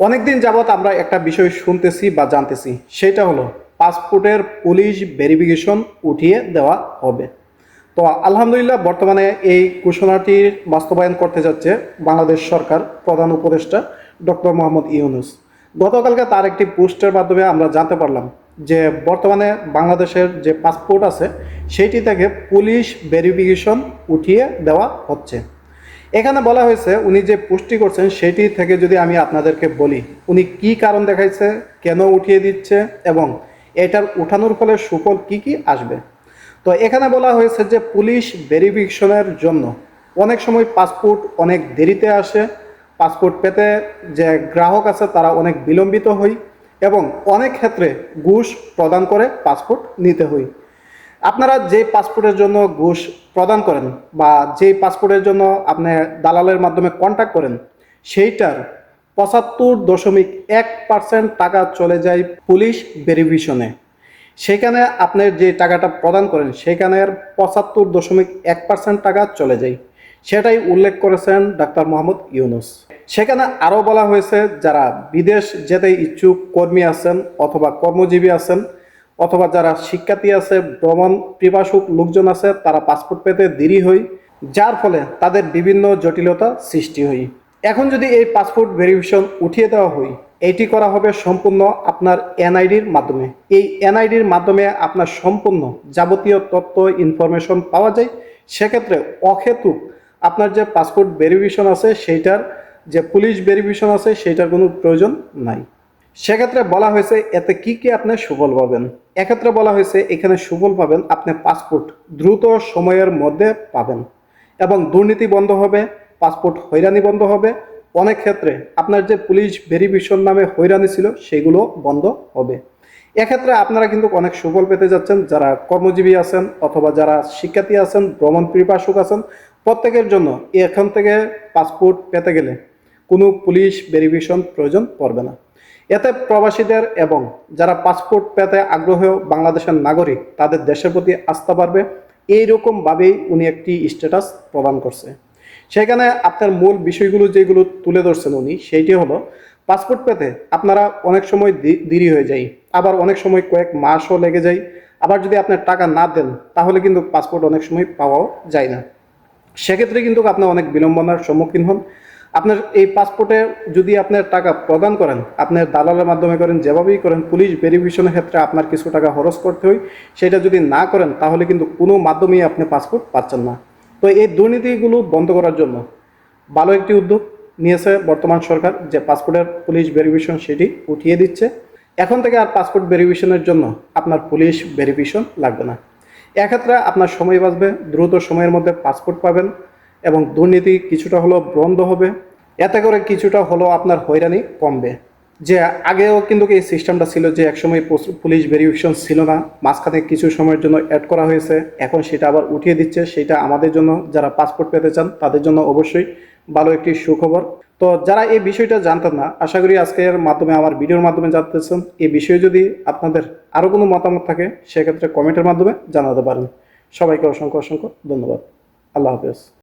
অনেকদিন যাবৎ আমরা একটা বিষয় শুনতেছি বা জানতেছি। সেটা হলো পাসপোর্টের পুলিশ ভেরিফিকেশন উঠিয়ে দেওয়া হবে। তো আলহামদুলিল্লাহ বর্তমানে এই ঘোষণাটির বাস্তবায়ন করতে যাচ্ছে বাংলাদেশ সরকার প্রধান উপদেষ্টা ডক্টর মোহাম্মদ ইউনুস। গতকালকে তার একটি পোস্টের মাধ্যমে আমরা জানতে পারলাম যে বর্তমানে বাংলাদেশের যে পাসপোর্ট আছে সেইটি থেকে পুলিশ ভেরিফিকেশন উঠিয়ে দেওয়া হচ্ছে। এখানে বলা হয়েছে উনি যে পুষ্টি করছেন সেটি থেকে যদি আমি আপনাদেরকে বলি, উনি কি কারণ দেখাইছে, কেন উঠিয়ে দিচ্ছে এবং এটার উঠানোর ফলে সুফল কি কি আসবে? তো এখানে বলা হয়েছে যে পুলিশ ভেরিফিকেশনের জন্য অনেক সময় পাসপোর্ট অনেক দেরিতে আসে, পাসপোর্ট পেতে যে গ্রাহক আছে তারা অনেক বিলম্বিত হয় এবং অনেক ক্ষেত্রে ঘুষ প্রদান করে পাসপোর্ট নিতে হয় আপনারা যে পাসপোর্টের জন্য ঘুষ প্রদান করেন বা যে পাসপোর্টের জন্য আপনি দালালের মাধ্যমে কন্ট্যাক্ট করেন, সেইটার পঁচাত্তর দশমিক এক পার্সেন্ট টাকা চলে যায় পুলিশ ভেরিফিকেশনে সেখানে আপনার যে টাকাটা প্রদান করেন সেখানের পঁচাত্তর দশমিক এক পার্সেন্ট টাকা চলে যায়। সেটাই উল্লেখ করেছেন ডাক্তার মোহাম্মদ ইউনুস। সেখানে আরও বলা হয়েছে, যারা বিদেশ যেতে ইচ্ছুক কর্মী আছেন অথবা কর্মজীবী আছেন অথবা যারা শিক্ষার্থী আছে, ভ্রমণ পিপাসুক লোকজন আছে, তারা পাসপোর্ট পেতে দেরি হয় যার ফলে তাদের বিভিন্ন জটিলতা সৃষ্টি হয় এখন যদি এই পাসপোর্ট ভেরিফিকেশন উঠিয়ে দেওয়া হয় এটি করা হবে সম্পূর্ণ আপনার এনআইডির মাধ্যমে। এই এনআইডির মাধ্যমে আপনার সম্পূর্ণ যাবতীয় তথ্য ইনফরমেশন পাওয়া যায়। সেক্ষেত্রে অহেতুক আপনার যে পাসপোর্ট ভেরিফিকেশন আছে, সেইটার যে পুলিশ ভেরিফিকেশন আছে, সেইটার কোনো প্রয়োজন নাই। সেক্ষেত্রে বলা হয়েছে, এতে কি কি আপনি সুফল পাবেন? এক্ষেত্রে বলা হয়েছে, এখানে সুফল পাবেন, আপনি পাসপোর্ট দ্রুত সময়ের মধ্যে পাবেন এবং দুর্নীতি বন্ধ হবে, পাসপোর্ট হয়রানি বন্ধ হবে। অনেক ক্ষেত্রে আপনার যে পুলিশ ভেরিফিকেশন নামে হয়রানি ছিল, সেগুলো বন্ধ হবে। এক্ষেত্রে আপনারা কিন্তু অনেক সুফল পেতে যাচ্ছেন, যারা কর্মজীবী আছেন অথবা যারা শিক্ষার্থী আছেন, ভ্রমণ পিপাসুক আছেন, প্রত্যেকের জন্য এখান থেকে পাসপোর্ট পেতে গেলে কোনো পুলিশ ভেরিফিকেশন প্রয়োজন পড়বে না। এতে প্রবাসীদের এবং যারা পাসপোর্ট পেতে আগ্রহ বাংলাদেশের নাগরিক, তাদের দেশের প্রতি আস্থা বাড়বে। এইরকমভাবেই উনি একটি স্ট্যাটাস প্রদান করছে। সেখানে আপনার মূল বিষয়গুলো যেগুলো তুলে ধরছেন উনি, সেইটি হলো, পাসপোর্ট পেতে আপনারা অনেক সময় দেরি হয়ে যায়। আবার অনেক সময় কয়েক মাসও লেগে যায়। আবার যদি আপনার টাকা না দেন, তাহলে কিন্তু পাসপোর্ট অনেক সময় পাওয়াও যায় না। সেক্ষেত্রে কিন্তু আপনার অনেক বিলম্বনার সম্মুখীন হন। আপনার এই পাসপোর্টে যদি আপনার টাকা প্রদান করেন, আপনার দালালের মাধ্যমে করেন, যেভাবেই করেন, পুলিশ ভেরিফিকেশনের ক্ষেত্রে আপনার কিছু টাকা খরচ করতে হয়। সেটা যদি না করেন, তাহলে কিন্তু কোনো মাধ্যমেই আপনি পাসপোর্ট পাচ্ছেন না। তো এই দুর্নীতিগুলো বন্ধ করার জন্য ভালো একটি উদ্যোগ নিয়েছে বর্তমান সরকার, যে পাসপোর্টের পুলিশ ভেরিফিকেশন সেটি উঠিয়ে দিচ্ছে। এখন থেকে আর পাসপোর্ট ভেরিফিকেশনের জন্য আপনার পুলিশ ভেরিফিকেশন লাগবে না। এক্ষেত্রে আপনার সময় বাঁচবে, দ্রুত সময়ের মধ্যে পাসপোর্ট পাবেন। এবং দুর্নীতি কিছুটা হলেও বন্ধ হবে। এতে করে কিছুটা হলেও আপনার হয়রানি কমবে। যে আগেও কিন্তু এই সিস্টেমটা ছিল যে একসময় পুলিশ ভেরিফিকেশন ছিল না, মাঝখানে কিছু সময়ের জন্য অ্যাড করা হয়েছে। এখন সেটা আবার উঠিয়ে দিচ্ছে। সেটা আমাদের জন্য, যারা পাসপোর্ট পেতে চান, তাদের জন্য অবশ্যই ভালো একটি সুখবর। তো যারা এই বিষয়টা জানতেন না, আশা করি আজকের মাধ্যমে, আমার ভিডিওর মাধ্যমে জানতেছেন। এই বিষয়ে যদি আপনাদের আরও কোনো মতামত থাকে, সেক্ষেত্রে কমেন্টের মাধ্যমে জানাতে পারেন। সবাইকে অসংখ্য অসংখ্য ধন্যবাদ। আল্লাহ হাফেজ।